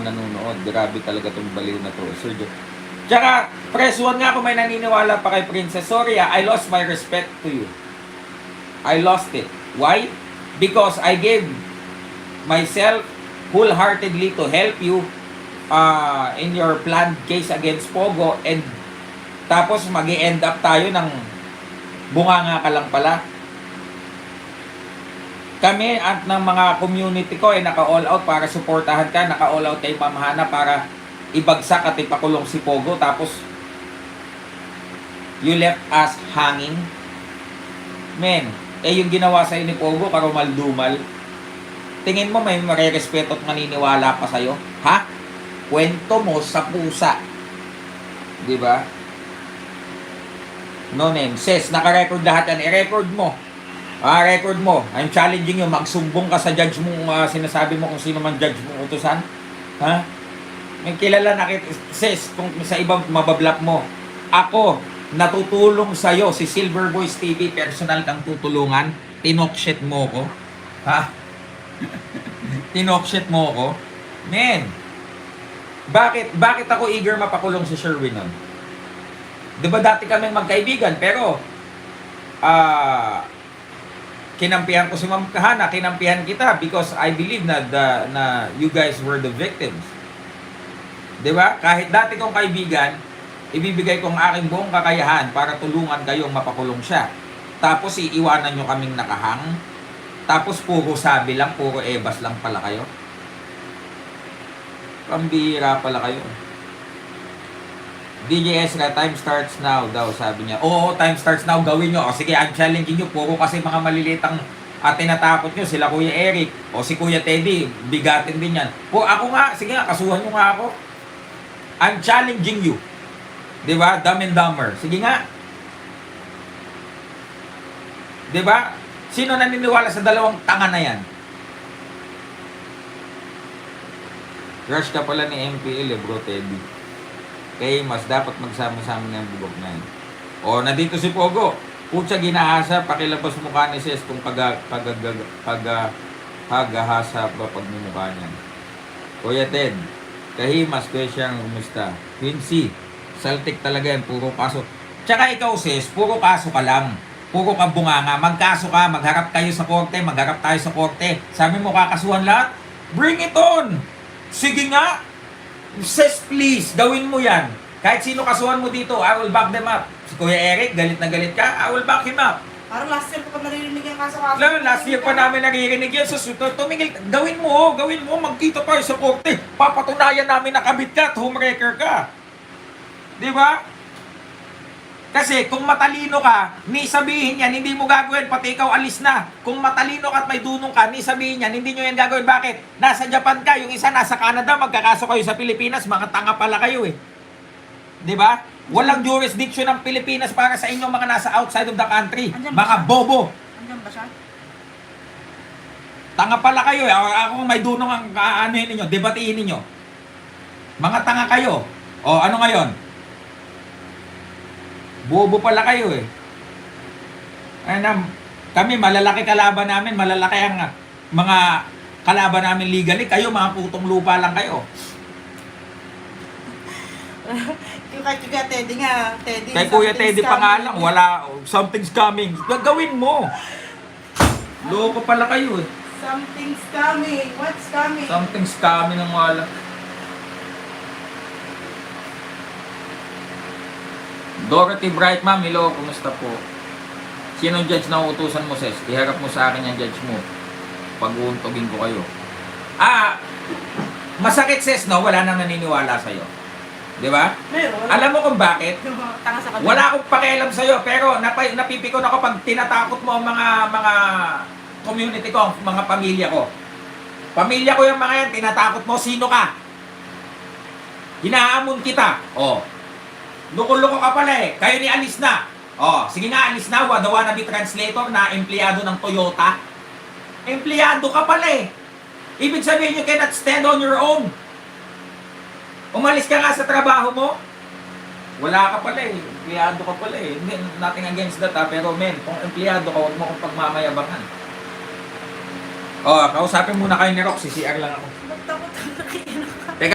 nanonood. Grabe talaga tong baliw na to. Sir Jo. Tsaka, press 1 nga kung may naniniwala pa kay Princess. Sorry ah, I lost my respect to you. I lost it. Why? Because I gave myself wholeheartedly to help you uh, in your planned case against Pogo and tapos mag end up tayo ng bunganga ka lang pala. Kami at ng mga community ko ay naka-all out para suportahan ka, naka-all out kay Ma'am Hana para ibagsak at ipakulong si Pogo tapos you left us hanging. Men, eh yung ginawa sa ni Pogo, karumal-dumal. Tingin mo may marerespeto at maniniwala pa sa'yo? Ha? Kwento mo sa pusa. Di ba? No name. Says, naka-record lahat yan. I-record mo. Ah, record mo. I'm challenging you. Magsumbong ka sa judge mo. ah, sinasabi mo kung sino man judge mo utusan. Ha? May kilala na kita. Says, kung sa ibang mabablap mo. Ako, natutulong sa'yo. Si Silver Boys TV, personal kang tutulungan. Tinokshit mo ko. Ha? Tinokshit mo ko. Men, bakit bakit ako eager mapakulong si Sherwin nun? 'Di ba dati kaming magkaibigan pero ah kinampihan ko si Ma'am Kahana, kinampihan kita because I believe na the, na you guys were the victims. 'Di ba? Kahit dati kong kaibigan, ibibigay kong aking buong kakayahan para tulungan kayong mapakulong siya. Tapos iiwanan nyo kaming nakahang. Tapos puro sabi lang, puro ebas lang pala kayo. Pambira pala kayo. DJS na time starts now daw sabi niya. Oo, time starts now gawin nyo. O sige, I'm challenging nyo. Puro kasi mga malilitang at tinatakot nyo. Sila Kuya Eric o si Kuya Teddy. Bigatin din yan. Po ako nga, sige nga, kasuhan nyo nga ako. I'm challenging you. Di ba? Dumb and Dumber. Sige nga. Di ba? Sino naniniwala sa dalawang tanga na yan? Crush ka pala ni MPL eh, bro Teddy. Kaya mas dapat magsama-sama na yung bubog na yun. O, nandito si Pogo. Putsa ginahasa, pakilabas mukha ni Ses kung pag pag pag pag paghahasa ba pagmumukha niya. Kuya Ted, kahimas, kuya siyang kumusta. Quincy, saltik talaga yan, puro kaso. Tsaka ikaw sis, puro kaso ka lang. Puro ka bunganga, magkaso ka, magharap kayo sa korte, magharap tayo sa korte. Sabi mo kakasuhan lahat, bring it on! Sige nga! Sis, please, gawin mo yan. Kahit sino kasuhan mo dito, I will back them up. Si Kuya Eric, galit na galit ka, I will back him up. Parang last year ko pa naririnig yung kaso-kaso. Alam mo, last year pa namin naririnig yan. So, so, tumingil, gawin mo, gawin mo, magkita tayo sa korte. Papatunayan namin na kabit ka at homewrecker ka. Di ba? Kasi kung matalino ka, ni sabihin yan, hindi mo gagawin, pati ikaw alis na. Kung matalino ka at may dunong ka, ni sabihin yan, hindi nyo yan gagawin. Bakit? Nasa Japan ka, yung isa nasa Canada, magkakaso kayo sa Pilipinas, mga tanga pala kayo eh. Ba? Walang jurisdiction ng Pilipinas para sa inyong mga nasa outside of the country. Mga bobo. Andiyan ba siya? Tanga pala kayo eh. Ako may dunong ang aanuhin ninyo, debatiin ninyo. Mga tanga kayo. O ano ngayon? Bobo pala kayo eh. Ano, kami malalaki kalaban namin, malalaki ang ah, mga kalaban namin legally. Kayo mga putong lupa lang kayo. Yung kay Kuya Teddy nga, Teddy. Kay Kuya Teddy pa nga lang, wala, something's coming. Gagawin mo. Loko pala kayo eh. Something's coming. What's coming? Something's coming ng wala. Dorothy Bright, ma'am, hello, kumusta po? Sinong judge na utusan mo, sis? Iharap mo sa akin yung judge mo. Pag-uuntogin ko kayo. Ah, masakit, sis, no? Wala nang naniniwala sa'yo. Di ba? Meron. Alam mo kung bakit? Tanga sa kanila. Wala akong pakialam sa'yo, pero napa- napipikon ako pag tinatakot mo ang mga mga community ko, ang mga pamilya ko. Pamilya ko yung mga yan, tinatakot mo, sino ka? Hinahamon kita. Oh. Loko-loko ka pala eh. Kayo ni alis na. Oh, sige nga, alis na. Wa- The wannabe translator na empleyado ng Toyota. Empleyado ka pala eh. Ibig sabihin, you cannot stand on your own. Umalis ka nga sa trabaho mo. Wala ka pala eh. Empleyado ka pala eh. Nothing against that ha. Pero men, kung empleyado ka, huwag mo kong pagmamayabangan. Oh, kausapin muna kayo ni Roxy. CR lang ako. Ba't takot ang